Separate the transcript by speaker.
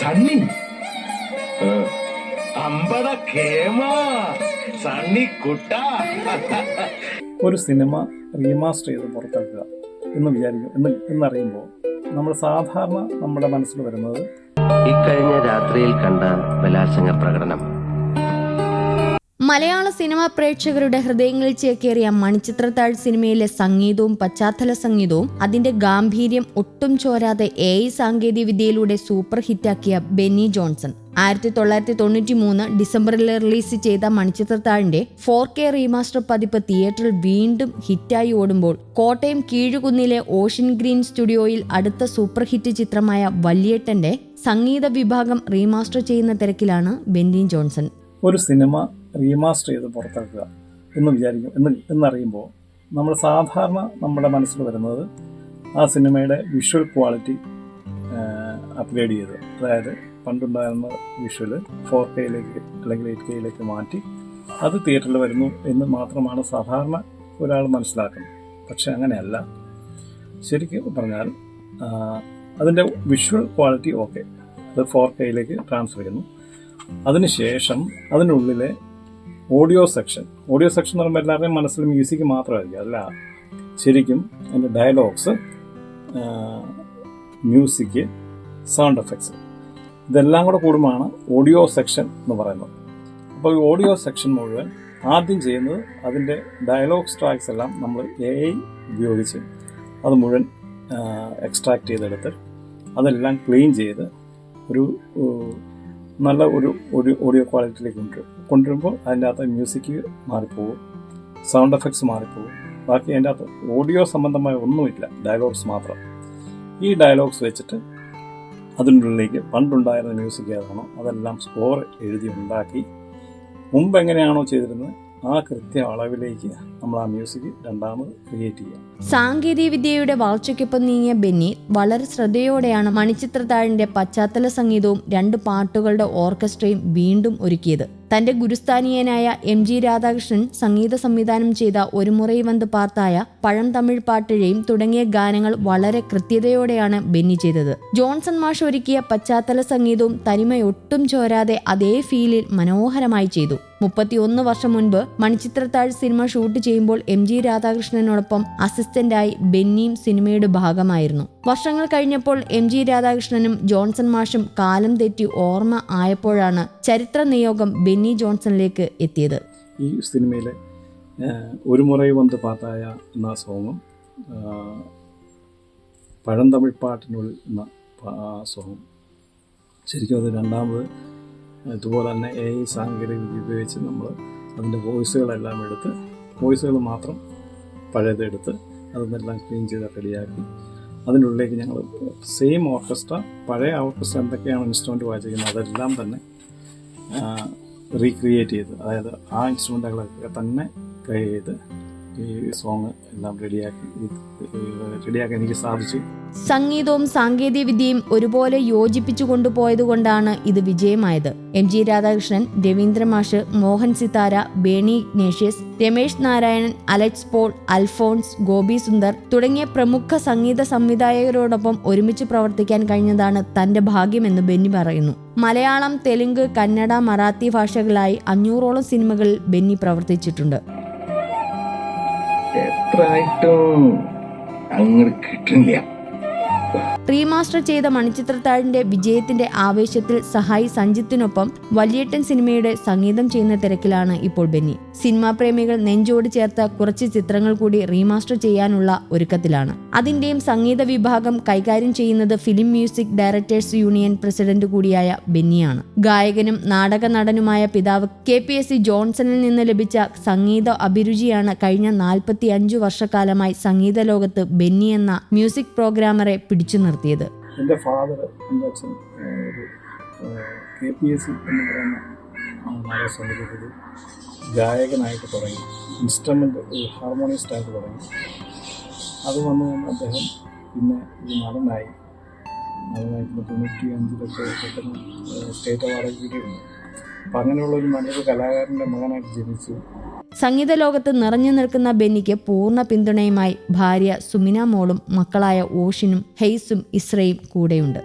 Speaker 1: സണ്ണി. അമ്പത അമ്പട കേമ സണ്ണി കുട്ട.
Speaker 2: ഒരു cinema remaster ചെയ്ത് പുറത്തിറക്കുക എന്ന് വിചാരിക്കും എന്ന് എന്നറിയുമ്പോൾ നമ്മൾ സാധാരണ നമ്മുടെ മനസ്സിൽ വരുന്നത്
Speaker 3: ഇക്കഴിഞ്ഞ രാത്രിയിൽ കണ്ട ബലാത്സംഗ പ്രകടനം.
Speaker 4: മലയാള സിനിമാ പ്രേക്ഷകരുടെ ഹൃദയങ്ങളിൽ ചേക്കേറിയ മണിച്ചിത്രത്താഴ് സിനിമയിലെ സംഗീതവും പശ്ചാത്തല സംഗീതവും അതിന്റെ ഗാംഭീര്യം ഒട്ടും ചോരാതെ എ ഐ സാങ്കേതിക വിദ്യയിലൂടെ സൂപ്പർ ഹിറ്റാക്കിയ ബെന്നി ജോൺസൺ. ആയിരത്തി തൊള്ളായിരത്തി തൊണ്ണൂറ്റി മൂന്ന് ഡിസംബറിൽ റിലീസ് ചെയ്ത മണിച്ചിത്രത്താഴിന്റെ ഫോർ കെ റീമാസ്റ്റർ പതിപ്പ് തിയേറ്ററിൽ വീണ്ടും ഹിറ്റായി ഓടുമ്പോൾ കോട്ടയം കീഴുകുന്നിലെ ഓഷ്യൻ ഗ്രീൻ സ്റ്റുഡിയോയിൽ അടുത്ത സൂപ്പർ ഹിറ്റ് ചിത്രമായ വല്യേട്ടന്റെ സംഗീത വിഭാഗം റീമാസ്റ്റർ ചെയ്യുന്ന തിരക്കിലാണ് ബെന്നി ജോൺസൺ.
Speaker 2: ഒരു സിനിമ റീമാസ്റ്റർ ചെയ്ത് പുറത്തിറക്കുക എന്ന് വിചാരിക്കും. എന്ന് എന്നറിയുമ്പോൾ നമ്മൾ സാധാരണ നമ്മുടെ മനസ്സിൽ വരുന്നത് ആ സിനിമയുടെ വിഷ്വൽ ക്വാളിറ്റി അപ്ഗ്രേഡ് ചെയ്ത്. അതായത് പണ്ടുണ്ടായിരുന്ന വിഷ്വൽ ഫോർ കെയിലേക്ക് അല്ലെങ്കിൽ എയ്റ്റ് കെയിലേക്ക് മാറ്റി അത് തിയേറ്ററിൽ വരുന്നു എന്ന് മാത്രമാണ് സാധാരണ ഒരാൾ മനസ്സിലാക്കുന്നത്. പക്ഷെ അങ്ങനെയല്ല. ശരിക്കും പറഞ്ഞാൽ അതിന്റെ വിഷ്വൽ ക്വാളിറ്റി ഓക്കെ അത് ഫോർ കെയിലേക്ക് ട്രാൻസ്ഫർ ചെയ്യുന്നു. അതിനുശേഷം അതിനുള്ളിലെ ഓഡിയോ സെക്ഷൻ ഓഡിയോ സെക്ഷൻ എന്ന് പറയുമ്പോൾ എല്ലാവരുടെയും മനസ്സിൽ മ്യൂസിക് മാത്രമായിരിക്കും. അല്ല ശരിക്കും അതിന്റെ ഡയലോഗ്സ് മ്യൂസിക് സൗണ്ട് എഫക്ട്സ് ഇതെല്ലാം കൂടെ കൂടുമ്പോഴാണ് ഓഡിയോ സെക്ഷൻ എന്ന് പറയുന്നത്. അപ്പോൾ ഈ ഓഡിയോ സെക്ഷൻ മുഴുവൻ ആദ്യം ചെയ്യുന്നത് അതിന്റെ ഡയലോഗ് സ്ട്രാക്സ് എല്ലാം നമ്മൾ എ ഐ ഉപയോഗിച്ച് അത് മുഴുവൻ എക്സ്ട്രാക്ട് ചെയ്തെടുത്ത് അതെല്ലാം ക്ലീൻ ചെയ്ത് ഒരു നല്ല ഒരു ഒരു ഓഡിയോ ക്വാളിറ്റിയിലേക്ക് കൊണ്ടുവരും. കൊണ്ടുവരുമ്പോൾ അതിന്റെ അകത്ത് മ്യൂസിക് മാറിപ്പോവും സൗണ്ട് എഫക്ട്സ് മാറിപ്പോവും. ബാക്കി അതിന്റെ അകത്ത് ഓഡിയോ സംബന്ധമായ ഒന്നുമില്ല ഡയലോഗ്സ് മാത്രം. ഈ ഡയലോഗ്സ് വെച്ചിട്ട് അതിനുള്ളിലേക്ക് പണ്ടുണ്ടായിരുന്ന മ്യൂസിക് ഏതാണോ അതെല്ലാം സ്കോർ എഴുതി ഉണ്ടാക്കി. മുമ്പ് എങ്ങനെയാണോ ചെയ്തിരുന്നത് ആ കൃത്യ അളവിലേക്ക് നമ്മൾ ആ മ്യൂസിക് രണ്ടാമത് ക്രിയേറ്റ് ചെയ്യാം
Speaker 4: സാങ്കേതിക വിദ്യയുടെ വളർച്ചയ്ക്കൊപ്പം നീങ്ങിയ ബെന്നി വളരെ ശ്രദ്ധയോടെയാണ് മണിച്ചിത്രത്താഴിന്റെ പശ്ചാത്തല സംഗീതവും രണ്ട് പാട്ടുകളുടെ ഓർക്കസ്ട്രയും വീണ്ടും ഒരുക്കിയത്. തന്റെ ഗുരുസ്ഥാനീയനായ എം ജി രാധാകൃഷ്ണൻ സംഗീത സംവിധാനം ചെയ്ത ഒരു മുറൈ വന്ന് പാർത്തായ പഴം തമിഴ് പാട്ടിഴയും തുടങ്ങിയ ഗാനങ്ങൾ വളരെ കൃത്യതയോടെയാണ് ബെന്നി ചെയ്തത്. ജോൺസൺ മാഷ് ഒരുക്കിയ പശ്ചാത്തല സംഗീതവും തനിമയൊട്ടും ചോരാതെ അതേ ഫീലിൽ മനോഹരമായി ചെയ്തു. മുപ്പത്തിയൊന്ന് വർഷം മുൻപ് മണിച്ചിത്രത്താഴ് സിനിമ ഷൂട്ട് ചെയ്യുമ്പോൾ എം ജി രാധാകൃഷ്ണനോടൊപ്പം അസിസ്റ്റന്റായി ബെന്നിയും സിനിമയുടെ ഭാഗമായിരുന്നു. വർഷങ്ങൾ കഴിഞ്ഞപ്പോൾ എം ജി രാധാകൃഷ്ണനും ജോൺസൺ മാഷും കാലം തെറ്റി ഓർമ്മ ആയപ്പോഴാണ് ചരിത്ര നിയോഗം ബെന്നി ജോൺസണിലേക്ക് എത്തിയത്.
Speaker 2: ഈ സിനിമയിലെ ഒരു മുറൈ വന്ന് പാത്തായ എന്ന സോങ്ങും പഴം തമിഴ് എന്ന സോങ്ങും. ശരിക്കും അത് രണ്ടാമത് ഇതുപോലെ തന്നെ എ ഐ സാങ്കേതിക വിദ്യ ഉപയോഗിച്ച് നമ്മൾ അതിന്റെ വോയിസുകളെല്ലാം എടുത്ത് വോയിസുകൾ മാത്രം പഴയതെടുത്ത് അതെല്ലാം ക്ലീൻ ചെയ്ത് റെഡിയാക്കി. അതിനുള്ളിലേക്ക് ഞങ്ങൾ സെയിം ഓർക്കസ്ട്ര പഴയ ഓർക്കസ്ട്ര എന്തൊക്കെയാണ് ഇൻസ്ട്രുമെന്റ് വായിച്ചിരിക്കുന്നത് അതെല്ലാം തന്നെ റീക്രിയേറ്റ് ചെയ്ത് അതായത് ആ ഇൻസ്ട്രുമെന്റുകളൊക്കെ തന്നെ പ്ലേ ചെയ്ത് ഈ സോങ് എല്ലാം റെഡിയാക്കി റെഡിയാക്കാൻ എനിക്ക് സാധിച്ചു.
Speaker 4: സംഗീതവും സാങ്കേതിക വിദ്യയും ഒരുപോലെ യോജിപ്പിച്ചു കൊണ്ടുപോയതുകൊണ്ടാണ് ഇത് വിജയമായത്. എം ജി രാധാകൃഷ്ണൻ രവീന്ദ്ര മാഷ് മോഹൻ സിതാര ബേണി ഇഗ്നേഷ്യസ് രമേശ് നാരായണൻ അലക്സ് പോൾ അൽഫോൺസ് ഗോപി സുന്ദർ തുടങ്ങിയ പ്രമുഖ സംഗീത സംവിധായകരോടൊപ്പം ഒരുമിച്ച് പ്രവർത്തിക്കാൻ കഴിഞ്ഞതാണ് തന്റെ ഭാഗ്യമെന്ന് ബെന്നി പറയുന്നു. മലയാളം തെലുങ്ക് കന്നഡ മറാത്തി ഭാഷകളായി അഞ്ഞൂറോളം സിനിമകളിൽ ബെന്നി പ്രവർത്തിച്ചിട്ടുണ്ട്.
Speaker 1: അങ്ങോട്ട് കിട്ടുന്നില്ല.
Speaker 4: റീമാസ്റ്റർ ചെയ്ത മണിച്ചിത്രത്താഴിന്റെ വിജയത്തിന്റെ ആവേശത്തിൽ സഹായി സഞ്ജിത്തിനൊപ്പം വലിയേട്ടൻ സിനിമയുടെ സംഗീതം ചെയ്യുന്ന തിരക്കിലാണ് ഇപ്പോൾ ബെന്നി. സിനിമാ പ്രേമികൾ നെഞ്ചോട് ചേർത്ത കുറച്ച് ചിത്രങ്ങൾ കൂടി റീമാസ്റ്റർ ചെയ്യാനുള്ള ഒരുക്കത്തിലാണ്. അതിന്റെയും സംഗീത വിഭാഗം കൈകാര്യം ചെയ്യുന്നത് film music directors union president കൂടിയായ ബെന്നിയാണ്. ഗായകനും നാടക നടനുമായ പിതാവ് കെ പി എസ് സി ജോൺസണിൽ നിന്ന് ലഭിച്ച സംഗീത അഭിരുചിയാണ് കഴിഞ്ഞ നാൽപ്പത്തി അഞ്ചു വർഷക്കാലമായി സംഗീത ലോകത്ത് ബെന്നി എന്ന മ്യൂസിക് പ്രോഗ്രാമറെ പിടിച്ചു നിർത്തിയത്.
Speaker 2: എന്റെ ഫാദർ എന്റെ അച്ഛൻ കെ പി എസ് സി എന്ന് പറയുന്ന നാടക സംഗീതത്തിൽ ഗായകനായിട്ട് തുടങ്ങി. ഇൻസ്ട്രുമെന്റ് ഒരു ഹാർമോണിസ്റ്റായിട്ട് തുടങ്ങി. അത് വന്നു കഴിഞ്ഞ് അദ്ദേഹം പിന്നെ ഒരു നടനായി. നടനായി ഇപ്പോൾ തൊണ്ണൂറ്റി അഞ്ചിലൊക്കെ പെട്ടെന്ന് സ്റ്റേറ്റ് അവാർഡ് കിട്ടിയിട്ടുണ്ട്. അപ്പം അങ്ങനെയുള്ള ഒരു നല്ലൊരു കലാകാരന്റെ മകനായിട്ട് ജനിച്ചു.
Speaker 4: സംഗീത ലോകത്ത് നിറഞ്ഞു നിൽക്കുന്ന ബെന്നിക്ക് പൂർണ പിന്തുണയുമായി ഭാര്യ സുമിന മോളും മക്കളായ ഓഷിനും ഹെയ്സും ഇസ്രയും കൂടെയുണ്ട്.